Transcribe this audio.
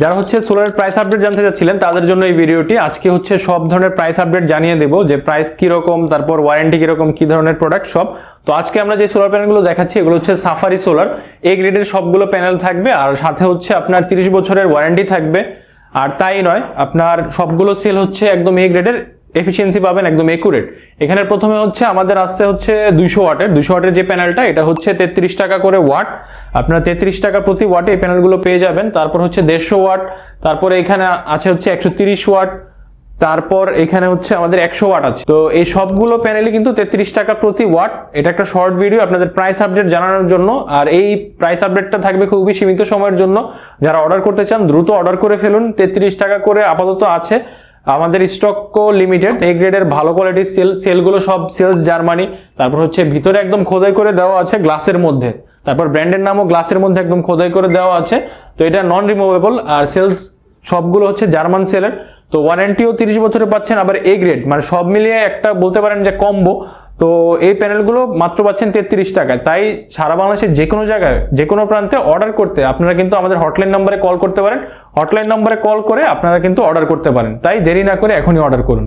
যারা হচ্ছে সোলারের price update জানতে চাচ্ছিলেন, তাদের জন্য এই ভিডিওটি। আজকে হচ্ছে সব ধরনের প্রাইস আপডেট জানিয়ে দেব, যে প্রাইস কীরকম, তারপর ওয়ারেন্টি কীরকম, কি ধরনের প্রোডাক্ট সব। তো আজকে আমরা যে সোলার প্যানেলগুলো দেখাচ্ছি, এগুলো হচ্ছে সাফারি সোলার এ গ্রেডের সবগুলো প্যানেল থাকবে, আর সাথে হচ্ছে আপনার তিরিশ বছরের ওয়ারেন্টি থাকবে। আর তাই নয়, আপনার সবগুলো সেল হচ্ছে একদম এ গ্রেডের এফিসিয়েন্সি পাবেন একদম একুরেট এখানে প্রথমে হচ্ছে আমাদের আসছে হচ্ছে দুইশো ওয়াটের। দুইশো ওয়াটের যে প্যানেলটা এটা হচ্ছে তেত্রিশ টাকা করে ওয়াট আপনার তেত্রিশ টাকা প্রতি ওয়াটে এই প্যানেলগুলো পেয়ে যাবেন। তারপর হচ্ছে দেড়শো ওয়াট। তারপরে এখানে আছে হচ্ছে একশো তিরিশ ওয়াট। তারপর এখানে হচ্ছে আমাদের একশো ওয়াট আছে। তো এই সবগুলো প্যানেলই কিন্তু তেত্রিশ টাকা প্রতি ওয়াট এটা একটা শর্ট ভিডিও আপনাদের প্রাইস আপডেট জানানোর জন্য। আর এই প্রাইস আপডেটটা থাকবে খুবই সীমিত সময়ের জন্য। যারা অর্ডার করতে চান, দ্রুত অর্ডার করে ফেলুন। তেত্রিশ টাকা করে আপাতত আছে। আমাদের স্টকও লিমিটেড এ গ্রেডের ভালো কোয়ালিটির সেল সেলগুলো সব সেলস জার্মানি তারপর হচ্ছে ভিতরে একদম খোদাই করে দেওয়া আছে গ্লাসের মধ্যে। তারপর ব্র্যান্ডের নামও গ্লাসের মধ্যে একদম খোদাই করে দেওয়া আছে। তো এটা নন রিমুভেবল আর সেলস সবগুলো হচ্ছে জার্মান সেলের তো ওয়ারেন্টিও তিরিশ বছরে পাচ্ছেন, আবার এ গ্রেড মানে সব মিলিয়ে একটা বলতে পারেন যে কম্বো তো এই প্যানেলগুলো মাত্র পাচ্ছেন তেত্রিশ টাকায়। তাই সারা বাংলাদেশের যে কোনো জায়গায়, যে কোনো প্রান্তে অর্ডার করতে আপনারা কিন্তু আমাদের হটলাইন নম্বরে কল করতে পারেন। হটলাইন নম্বরে কল করে আপনারা কিন্তু অর্ডার করতে পারেন। তাই দেরি না করে এখনই অর্ডার করুন।